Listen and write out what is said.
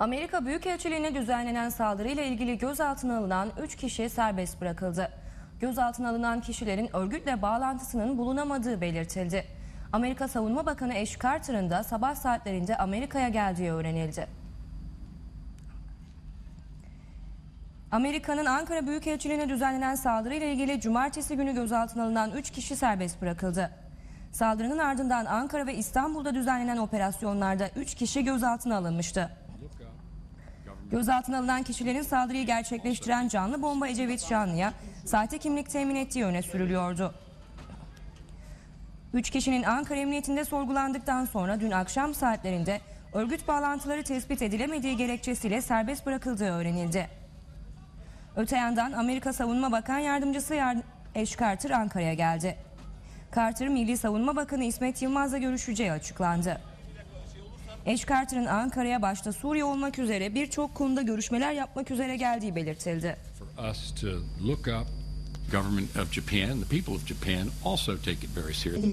Amerika Büyükelçiliğine düzenlenen saldırıyla ilgili gözaltına alınan 3 kişi serbest bırakıldı. Gözaltına alınan kişilerin örgütle bağlantısının bulunamadığı belirtildi. Amerika Savunma Bakanı Ash Carter'ın da sabah saatlerinde Amerika'ya geldiği öğrenildi. Amerika'nın Ankara Büyükelçiliğine düzenlenen saldırıyla ilgili cumartesi günü gözaltına alınan 3 kişi serbest bırakıldı. Saldırının ardından Ankara ve İstanbul'da düzenlenen operasyonlarda 3 kişi gözaltına alınmıştı. Gözaltına alınan kişilerin saldırıyı gerçekleştiren canlı bomba Ecevit Canlı'ya sahte kimlik temin ettiği öne sürülüyordu. Üç kişinin Ankara Emniyetinde sorgulandıktan sonra dün akşam saatlerinde örgüt bağlantıları tespit edilemediği gerekçesiyle serbest bırakıldığı öğrenildi. Öte yandan Amerika Savunma Bakan Yardımcısı Yard- Ash Carter Ankara'ya geldi. Carter, Milli Savunma Bakanı İsmet Yılmaz'la görüşeceği açıklandı. Ash Carter'ın Ankara'ya başta Suriye olmak üzere birçok konuda görüşmeler yapmak üzere geldiği belirtildi. government of Japan, the people of Japan also take it very seriously.